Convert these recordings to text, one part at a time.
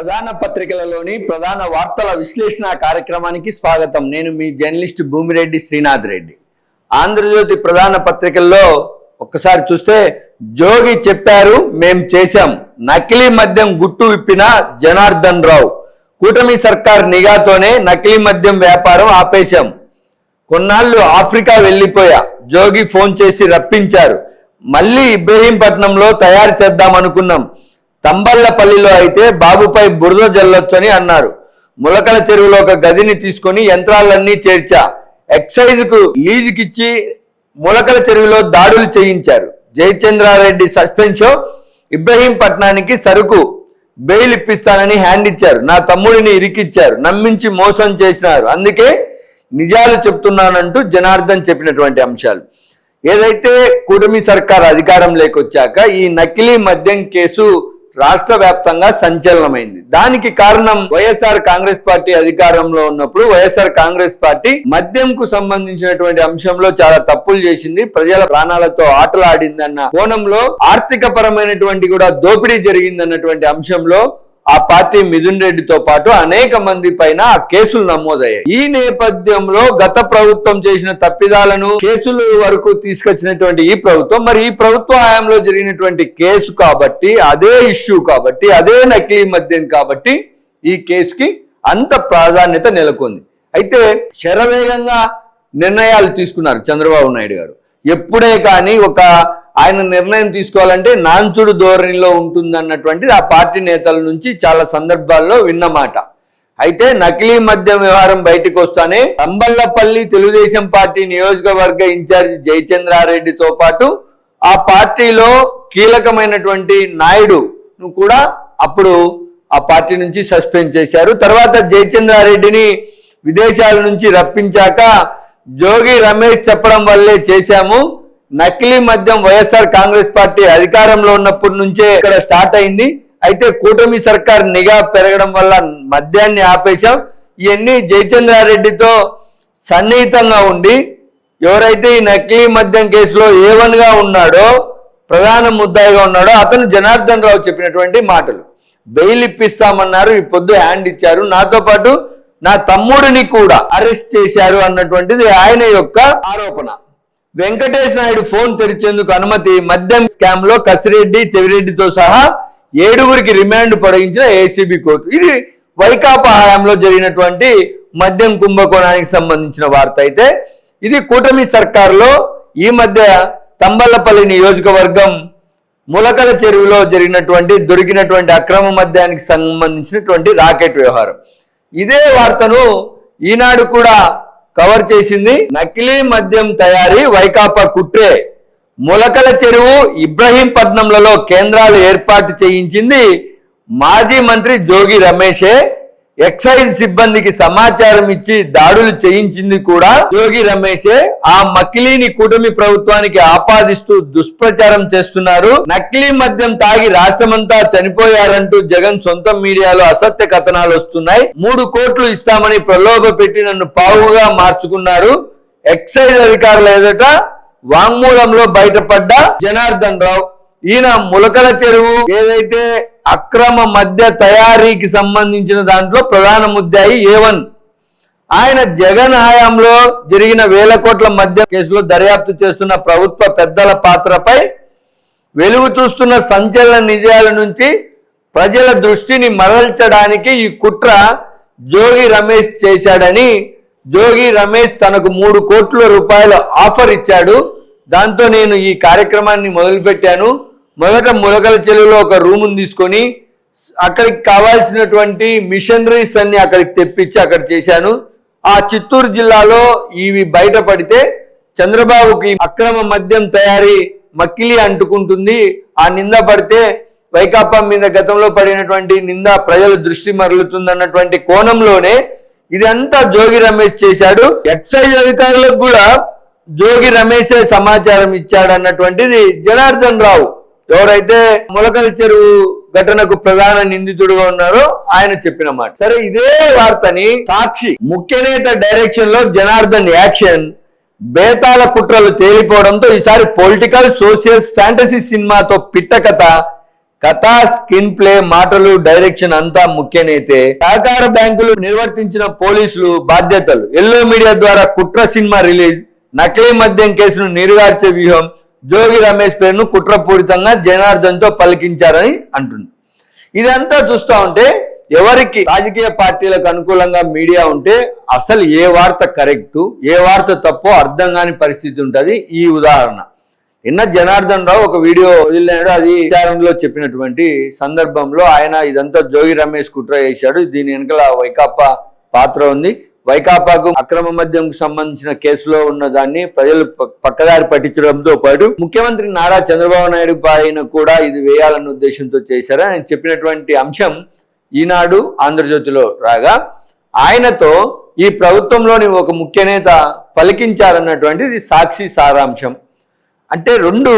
ప్రధాన పత్రికలలోని ప్రధాన వార్తల విశ్లేషణ కార్యక్రమానికి స్వాగతం. నేను మీ జర్నలిస్ట్ భూమిరెడ్డి శ్రీనాథ్ రెడ్డి. ఆంధ్రజ్యోతి ప్రధాన పత్రికల్లో ఒక్కసారి చూస్తే జోగి చెప్పారు మేం చేశాం. నకిలీ మద్యం గుట్టు విప్పిన జనార్దన్ రావు. కూటమి సర్కార్ నిఘాతోనే నకిలీ మద్యం వ్యాపారం ఆపేశాం. కొన్నాళ్ళు ఆఫ్రికా వెళ్ళిపోయా. జోగి ఫోన్ చేసి రప్పించారు. మళ్ళీ ఇబ్రహీంపట్నంలో తయారు చేద్దాం అనుకున్నాం తంబళ్ళపల్లిలో అయితే బాబుపై బురద జల్లొచ్చని అన్నారు. ములకల చెరువులో ఒక గదిని తీసుకొని యంత్రాలన్నీ చేర్చా. ఎక్సైజ్కు లీజుకిచ్చి ములకల చెరువులో దాడులు చేయించారు. జయచంద్రారెడ్డి సస్పెన్షన్ ఇబ్రహీంపట్నానికి సరుకు బెయిల్ ఇప్పిస్తానని హ్యాండ్ ఇచ్చారు. నా తమ్ముడిని ఇరికిచ్చారు. నమ్మించి మోసం చేసినారు. అందుకే నిజాలు చెప్తున్నానంటూ జనార్దన్ చెప్పినటువంటి అంశాలు. ఏదైతే కూటమి సర్కార్ అధికారం లేకొచ్చాక ఈ నకిలీ మద్యం కేసు రాష్ట్ర వ్యాప్తంగా సంచలనమైంది. దానికి కారణం వైఎస్ఆర్ కాంగ్రెస్ పార్టీ అధికారంలో ఉన్నప్పుడు వైఎస్ఆర్ కాంగ్రెస్ పార్టీ మద్యంకు సంబంధించినటువంటి అంశంలో చాలా తప్పులు చేసింది ప్రజల ప్రాణాలతో ఆటలాడిందన్న కోణంలో ఆర్థిక పరమైనటువంటి కూడా దోపిడీ జరిగిందన్నటువంటి అంశంలో ఆ పార్టీ మిథున్ రెడ్డితో పాటు అనేక మంది పైన ఆ కేసులు నమోదయ్యాయి. ఈ నేపథ్యంలో గత ప్రభుత్వం చేసిన తప్పిదాలను కేసులు వరకు తీసుకొచ్చినటువంటి ఈ ప్రభుత్వం మరి ఈ ప్రభుత్వ హయాంలో జరిగినటువంటి కేసు కాబట్టి అదే ఇష్యూ కాబట్టి అదే నకిలీ మద్యం కాబట్టి ఈ కేసుకి అంత ప్రాధాన్యత నెలకొంది. అయితే శరవేగంగా నిర్ణయాలు తీసుకున్నారు చంద్రబాబు నాయుడు గారు. ఎప్పుడే కానీ ఒక ఆయన నిర్ణయం తీసుకోవాలంటే నాంచుడు ధోరణిలో ఉంటుందన్నటువంటిది ఆ పార్టీ నేతల నుంచి చాలా సందర్భాల్లో విన్నమాట. అయితే నకిలీ మద్యం వ్యవహారం బయటకు వస్తానే అంబల్లపల్లి తెలుగుదేశం పార్టీ నియోజకవర్గ ఇన్ఛార్జి జయచంద్రారెడ్డితో పాటు ఆ పార్టీలో కీలకమైనటువంటి నాయుడు కూడా అప్పుడు ఆ పార్టీ నుంచి సస్పెండ్ చేశారు. తర్వాత జయచంద్రారెడ్డిని విదేశాల నుంచి రప్పించాక జోగి రమేష్ చెప్పడం వల్లే చేశాము. నకిలీ మద్యం వైఎస్ఆర్ కాంగ్రెస్ పార్టీ అధికారంలో ఉన్నప్పటి నుంచే ఇక్కడ స్టార్ట్ అయింది. అయితే కూటమి సర్కార్ నిఘా పెరగడం వల్ల మద్యాన్ని ఆపేశాం. ఇవన్నీ జయచంద్రారెడ్డితో సన్నిహితంగా ఉండి ఎవరైతే ఈ నకిలీ మద్యం కేసులో ఏవన్గా ఉన్నాడో ప్రధాన ముద్దాయిగా ఉన్నాడో అతను జనార్దన్ రావు చెప్పినటువంటి మాటలు. బెయిల్ ఇప్పిస్తామన్నారు ఈ పొద్దు హ్యాండ్ ఇచ్చారు. నాతో పాటు నా తమ్ముడిని కూడా అరెస్ట్ చేశారు అన్నటువంటిది ఆయన యొక్క ఆరోపణ. వెంకటేష్ నాయుడు ఫోన్ తెరిచేందుకు అనుమతి మద్యం స్కామ్లో కసిరెడ్డి చెవిరెడ్డితో సహా ఏడుగురికి రిమాండ్ పొడిగించిన ఏసీబీ కోర్టు. ఇది వైకాపా హయాంలో జరిగినటువంటి మద్యం కుంభకోణానికి సంబంధించిన వార్త అయితే ఇది కూటమి సర్కారులో ఈ మధ్య తంబల్లపల్లి నియోజకవర్గం ములకల చెరువులో జరిగినటువంటి దొరికినటువంటి అక్రమ మద్యానికి సంబంధించినటువంటి రాకెట్ వ్యవహారం. ఇదే వార్తను ఈనాడు కూడా కవర్ చేసింది నకిలీ మద్యం తయారీ వైకాపా కుట్రే. ములకల చెరువు ఇబ్రహీంపట్నంలలో కేంద్రాలు ఏర్పాటు చేయించింది మాజీ మంత్రి జోగి రమేషే. ఎక్సైజ్ సిబ్బందికి సమాచారం ఇచ్చి దాడులు చేయించింది కూడా జోగి రమేషే ఆ మకిలీని కూటమి ప్రభుత్వానికి ఆపాదిస్తూ దుష్ప్రచారం చేస్తున్నారు. నకిలీ మద్యం తాగి రాష్ట్రమంతా చనిపోయారంటూ జగన్ సొంత మీడియాలో అసత్య కథనాలు వస్తున్నాయి. మూడు కోట్లు ఇస్తామని ప్రలోభ పెట్టి నన్ను పావుగా మార్చుకున్నారు. ఎక్సైజ్ అధికారులు ఎదుట వాంగ్మూలంలో బయటపడ్డ జనార్దన్ రావు. ఈయన ములకల చెరువు ఏదైతే అక్రమ మద్య తయారీకి సంబంధించిన దాంట్లో ప్రధాన ముద్దాయి ఏవన్ ఆయన జగన్ హయాంలో జరిగిన వేల కోట్ల మద్య కేసులో దర్యాప్తు చేస్తున్న ప్రభుత్వ పెద్దల పాత్రపై వెలుగు చూస్తున్న సంచలన నిజాల నుంచి ప్రజల దృష్టిని మరల్చడానికి ఈ కుట్ర జోగి రమేష్ చేశాడని జోగి రమేష్ తనకు మూడు కోట్ల రూపాయల ఆఫర్ ఇచ్చాడు. దాంతో నేను ఈ కార్యక్రమాన్ని మొదలుపెట్టాను. మొదట ములకల చెరువులో ఒక రూమును తీసుకొని అక్కడికి కావాల్సినటువంటి మిషనరీస్ అన్ని అక్కడికి తెప్పించి అక్కడ చేశాను. ఆ చిత్తూరు జిల్లాలో ఇవి బయటపడితే చంద్రబాబుకి అక్రమ మద్యం తయారీ మక్కిలి అంటుకుంటుంది. ఆ నింద పడితే వైకాపా మీద గతంలో పడినటువంటి నింద ప్రజల దృష్టి మరలుతుందన్నటువంటి కోణంలోనే ఇదంతా జోగి రమేష్ చేశాడు. ఎక్సైజ్ అధికారులకు కూడా జోగి రమేషే సమాచారం ఇచ్చాడు అన్నటువంటిది జనార్దన్ రావు. ఎవరైతే ములకల చెరువు ఘటనకు ప్రధాన నిందితుడుగా ఉన్నారో ఆయన చెప్పిన మాట. సరే ఇదే వార్తని సాక్షి ముఖ్య నేత డైరెక్షన్లో జనార్దన్ యాక్షన్ బేతాల కుట్రలు తేలిపోవడంతో ఈసారి పొలిటికల్ సోషల్ ఫ్యాంటసీ సినిమాతో పిట్ట కథ కథ స్క్రీన్ ప్లే మాటలు డైరెక్షన్ అంతా ముఖ్యనైతే సహకార బ్యాంకులు నిర్వర్తించిన పోలీసులు బాధ్యతలు. ఎల్లో మీడియా ద్వారా కుట్ర సినిమా రిలీజ్ నకిలీ మద్యం కేసును నీరుగార్చే వ్యూహం జోగి రమేష్ పేరును కుట్రపూరితంగా జనార్దన్తో పలికించారని అంటుంది. ఇదంతా చూస్తా ఉంటే ఎవరికి రాజకీయ పార్టీలకు అనుకూలంగా మీడియా ఉంటే అసలు ఏ వార్త కరెక్టు ఏ వార్త తప్పో అర్థం కాని పరిస్థితి ఉంటుంది ఈ ఉదాహరణ. నిన్న జనార్దన్ రావు ఒక వీడియో వదిలినాడు అది విచారణలో చెప్పినటువంటి సందర్భంలో ఆయన ఇదంతా జోగి రమేష్ కుట్ర చేశాడు దీని వెనకాల వైకాపా పాత్ర ఉంది. వైకాపాకు అక్రమ మద్యంకు సంబంధించిన కేసులో ఉన్న దాన్ని ప్రజలు పక్కదారి పట్టించడంతో పాటు ముఖ్యమంత్రి నారా చంద్రబాబు నాయుడు పైన కూడా ఇది వేయాలన్న ఉద్దేశంతో చేశారు ఆయన చెప్పినటువంటి అంశం ఈనాడు ఆంధ్రజ్యోతిలో రాగా ఆయనతో ఈ ప్రభుత్వంలోని ఒక ముఖ్య నేత పలికించారన్నటువంటిది సాక్షి సారాంశం. అంటే రెండు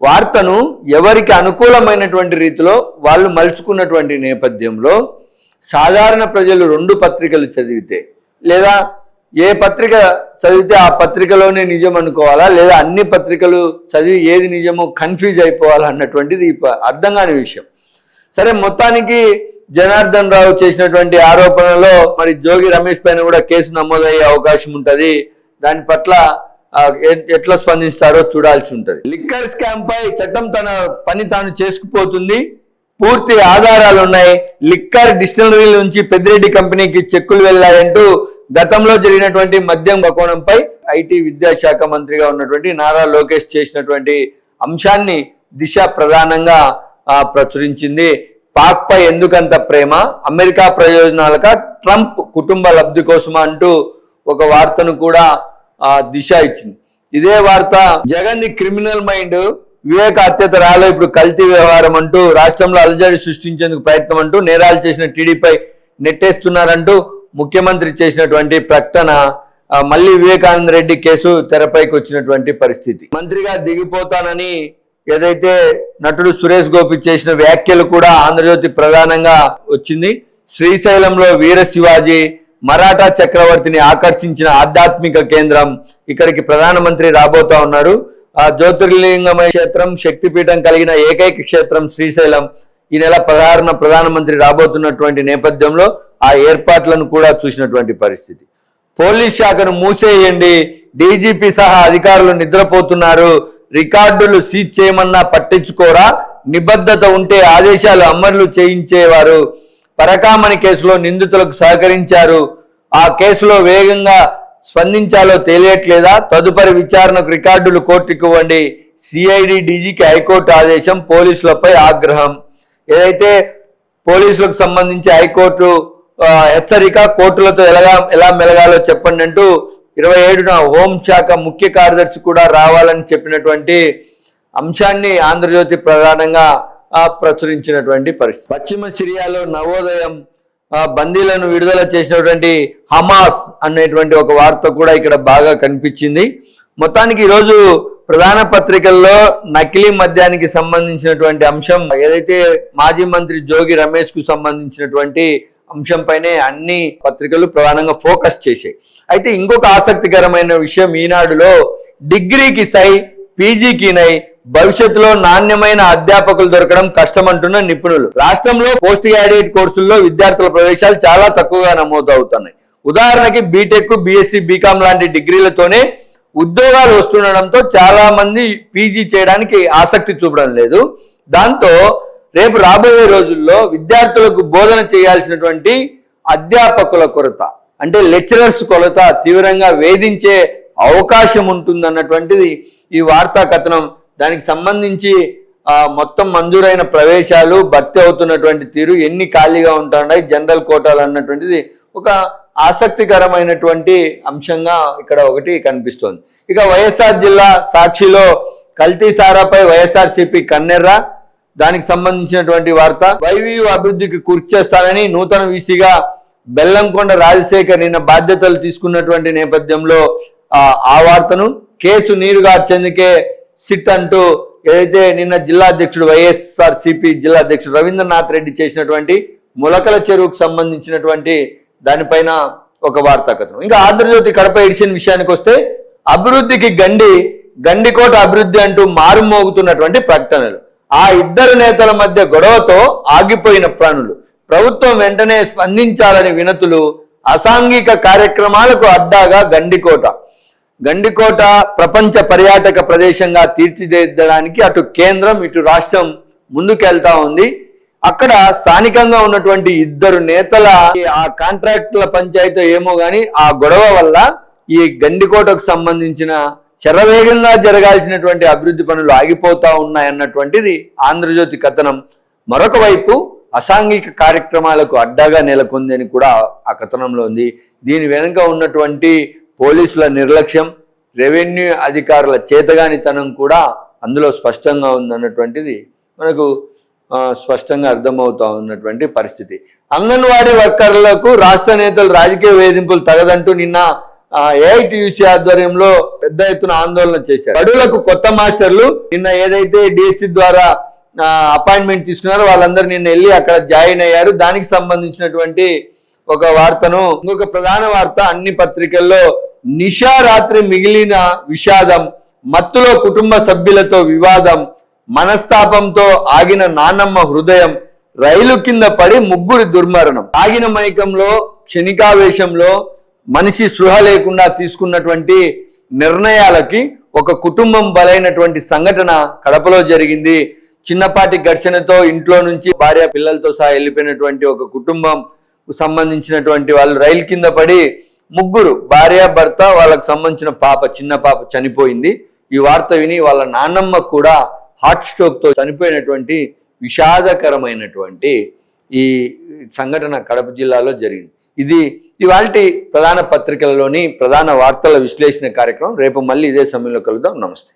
వార్తను ఎవరికి అనుకూలమైనటువంటి రీతిలో వాళ్ళు మలుచుకున్నటువంటి నేపథ్యంలో సాధారణ ప్రజలు రెండు పత్రికలు చదివితే లేదా ఏ పత్రిక చదివితే ఆ పత్రికలోనే నిజం అనుకోవాలా? లేదా అన్ని పత్రికలు చదివి ఏది నిజమో కన్ఫ్యూజ్ అయిపోవాలా అన్నటువంటిది అర్థం కాని విషయం. సరే మొత్తానికి జనార్దన్ రావు చేసినటువంటి ఆరోపణలో మరి జోగి రమేష్ పైన కూడా కేసు నమోదయ్యే అవకాశం ఉంటుంది. దాని పట్ల ఎట్లా స్పందిస్తారో చూడాల్సి ఉంటుంది. లిక్కర్ స్కామ్ పై చట్టం తన పని తాను చేసుకుపోతుంది. పూర్తి ఆధారాలు ఉన్నాయి లిక్కర్ డిస్టిలరీ నుంచి పెద్దిరెడ్డి కంపెనీకి చెక్కులు వెళ్ళాయంటూ గతంలో జరిగినటువంటి మద్యం గకోణంపై ఐటీ విద్యాశాఖ మంత్రిగా ఉన్నటువంటి నారా లోకేష్ చేసినటువంటి అంశాన్ని దిశ ప్రధానంగా ప్రచురించింది. పాక్ పై ఎందుకంత ప్రేమ? అమెరికా ప్రయోజనాలక ట్రంప్ కుటుంబ లబ్ధి కోసమా అంటూ ఒక వార్తను కూడా ఆ, దిశ ఇచ్చింది. ఇదే వార్త Jagan the criminal mind Viveka హత్యత రాలో ఇప్పుడు కల్తీ వ్యవహారం అంటూ రాష్ట్రంలో అలజడి సృష్టించేందుకు ప్రయత్నం అంటూ నేరాలు చేసిన టీడీపై నెట్టేస్తున్నారంటూ ముఖ్యమంత్రి చేసినటువంటి ప్రకటన మళ్ళీ వివేకానంద రెడ్డి కేసు తెరపైకి వచ్చినటువంటి పరిస్థితి. మంత్రిగా దిగిపోతానని ఏదైతే నటుడు సురేష్ గోపి చేసిన వ్యాఖ్యలు కూడా ఆంధ్రజ్యోతి ప్రధానంగా వచ్చింది. శ్రీశైలంలో వీర శివాజీ మరాఠా చక్రవర్తిని ఆకర్షించిన ఆధ్యాత్మిక కేంద్రం ఇక్కడికి ప్రధానమంత్రి రాబోతా ఉన్నారు. ఆ జ్యోతిర్లింగమయ క్షేత్రం శక్తిపీఠం కలిగిన ఏకైక క్షేత్రం శ్రీశైలం. ఈ నెల పదహారున ప్రధానమంత్రి రాబోతున్నటువంటి నేపథ్యంలో ఆ ఏర్పాట్లను కూడా చూసినటువంటి పరిస్థితి. పోలీస్ శాఖను మూసేయండి డీజీపీ సహా అధికారులు నిద్రపోతున్నారు రికార్డులు సీజ్ చేయమన్నా పట్టించుకోరా నిబద్ధత ఉంటే ఆదేశాలు అమలు చేయించేవారు. పరకామణి కేసులో నిందితులకు సహకరించారు. ఆ కేసులో వేగంగా స్పందించాలో తెలియట్లేదా? తదుపరి విచారణకు రికార్డులు కోర్టుకు ఇవ్వండి. సిఐడి డీజీకి హైకోర్టు ఆదేశం పోలీసులపై ఆగ్రహం. ఏదైతే పోలీసులకు సంబంధించి హైకోర్టు హెచ్చరిక కోర్టులతో ఎలాగా ఎలా మెలగాలో చెప్పండి అంటూ ఇరవై ఏడున హోంశాఖ ముఖ్య కార్యదర్శి కూడా రావాలని చెప్పినటువంటి అంశాన్ని ఆంధ్రజ్యోతి ప్రధానంగా ప్రచురించినటువంటి పరిస్థితి. పశ్చిమ సిరియాలో నవోదయం బందీలను విడుదల చేసినటువంటి హమాస్ అనేటువంటి ఒక వార్త కూడా ఇక్కడ బాగా కనిపించింది. మొత్తానికి ఈరోజు ప్రధాన పత్రికల్లో నకిలీ మద్యానికి సంబంధించినటువంటి అంశం ఏదైతే మాజీ మంత్రి జోగి రమేష్కు సంబంధించినటువంటి అంశంపైనే అన్ని పత్రికలు ప్రధానంగా ఫోకస్ చేశాయి. అయితే ఇంకొక ఆసక్తికరమైన విషయం ఈనాడులో డిగ్రీకి సై పీజీకి నై భవిష్యత్తులో నాణ్యమైన అధ్యాపకులు దొరకడం కష్టమంటున్న నిపుణులు. రాష్ట్రంలో పోస్ట్ గ్రాడ్యుయేట్ కోర్సుల్లో విద్యార్థుల ప్రవేశాలు చాలా తక్కువగా నమోదవుతున్నాయి. ఉదాహరణకి బీటెక్ బీఎస్సీ బీకామ్ లాంటి డిగ్రీలతోనే ఉద్యోగాలు వస్తుండడంతో చాలా మంది పీజీ చేయడానికి ఆసక్తి చూపడం లేదు. దాంతో రేపు రాబోయే రోజుల్లో విద్యార్థులకు బోధన చేయాల్సినటువంటి అధ్యాపకుల కొరత అంటే లెక్చరర్స్ కొరత తీవ్రంగా వేధించే అవకాశం ఉంటుందన్నటువంటిది ఈ వార్తా కథనం దానికి సంబంధించి మొత్తం మంజూరైన ప్రవేశాలు భర్తీ అవుతున్నటువంటి తీరు ఎన్ని ఖాళీగా ఉంటున్నాయి జనరల్ కోటాలు అన్నటువంటిది ఒక ఆసక్తికరమైనటువంటి అంశంగా ఇక్కడ ఒకటి కనిపిస్తోంది. ఇక వైఎస్ఆర్ జిల్లా సాక్షిలో కల్తీసారాపై వైఎస్ఆర్ కన్నెర్ర దానికి సంబంధించినటువంటి వార్త. వైవియు అభివృద్ధికి కృషి చేస్తానని నూతన వీసీగా బెల్లంకొండ రాజశేఖర్ నిన్న బాధ్యతలు తీసుకున్నటువంటి నేపథ్యంలో ఆ ఆ వార్తను కేసు నీరుగార్చేందుకే సిట్ అంటూ ఏదైతే నిన్న జిల్లా అధ్యక్షుడు వైఎస్ఆర్ సిపి జిల్లా అధ్యక్షుడు రవీంద్రనాథ్ రెడ్డి చేసినటువంటి ములకల చెరువుకు సంబంధించినటువంటి దానిపైన ఒక వార్తా కథనం. ఇంకా ఆంధ్రజ్యోతి కడప ఎడిషన్ విషయానికి వస్తే అభివృద్ధికి గండి గండికోట అభివృద్ధి అంటూ మారుమోగుతున్నటువంటి ప్రకటనలు. ఆ ఇద్దరు నేతల మధ్య గొడవతో ఆగిపోయిన ప్రాణులు. ప్రభుత్వం వెంటనే స్పందించాలని వినతులు అసాంఘిక కార్యక్రమాలకు అడ్డాగా గండికోట. గండికోట ప్రపంచ పర్యాటక ప్రదేశంగా తీర్చిదిద్దడానికి అటు కేంద్రం ఇటు రాష్ట్రం ముందుకెళ్తా ఉంది. అక్కడ స్థానికంగా ఉన్నటువంటి ఇద్దరు నేతల ఆ కాంట్రాక్టుల పంచాయతీ ఏమో గాని ఆ గొడవ వల్ల ఈ గండికోటకు సంబంధించిన శరవేగంగా జరగాల్సినటువంటి అభివృద్ధి పనులు ఆగిపోతా ఉన్నాయన్నటువంటిది ఆంధ్రజ్యోతి కథనం. మరొక వైపు అసాంఘిక కార్యక్రమాలకు అడ్డాగా నెలకొంది అని కూడా ఆ కథనంలో ఉంది. దీని వెనుక ఉన్నటువంటి పోలీసుల నిర్లక్ష్యం రెవెన్యూ అధికారుల చేతగానితనం కూడా అందులో స్పష్టంగా ఉందన్నటువంటిది మనకు స్పష్టంగా అర్థమవుతా ఉన్నటువంటి పరిస్థితి. అంగన్వాడీ వర్కర్లకు రాష్ట్ర నేతలు రాజకీయ వేధింపులు తగదంటూ నిన్న ఏఐటియుసి ఆధ్వర్యంలో పెద్ద ఎత్తున ఆందోళన చేశారు. బడులకు కొత్త మాస్టర్లు నిన్న ఏదైతే డిఎస్సి ద్వారా అపాయింట్మెంట్ తీసుకున్నారో వాళ్ళందరూ నిన్న వెళ్ళి అక్కడ జాయిన్ అయ్యారు. దానికి సంబంధించినటువంటి ఒక వార్తను ఇంకొక ప్రధాన వార్త అన్ని పత్రికల్లో నిషా రాత్రి మిగిలిన విషాదం మత్తులో కుటుంబ సభ్యులతో వివాదం మనస్తాపంతో ఆగిన నానమ్మ హృదయం రైలు కింద పడి ముగ్గురి దుర్మరణం. ఆగిన మైకంలో క్షణికావేశంలో మనిషి సృహ లేకుండా తీసుకున్నటువంటి నిర్ణయాలకి ఒక కుటుంబం బలైనటువంటి సంఘటన కడపలో జరిగింది. చిన్నపాటి ఘర్షణతో ఇంట్లో నుంచి భార్య పిల్లలతో సహా వెళ్ళిపోయినటువంటి ఒక కుటుంబం సంబంధించినటువంటి వాళ్ళు రైలు కింద పడి ముగ్గురు భార్య భర్త వాళ్ళకు సంబంధించిన పాప చిన్న పాప చనిపోయింది. ఈ వార్త విని వాళ్ళ నాన్నమ్మ కూడా హార్ట్ స్ట్రోక్తో చనిపోయినటువంటి విషాదకరమైనటువంటి ఈ సంఘటన కడప జిల్లాలో జరిగింది. ఇది ఇవాళ ప్రధాన పత్రికలలోని ప్రధాన వార్తల విశ్లేషణ కార్యక్రమం. రేపు మళ్ళీ ఇదే సమయంలో కలుద్దాం. నమస్తే.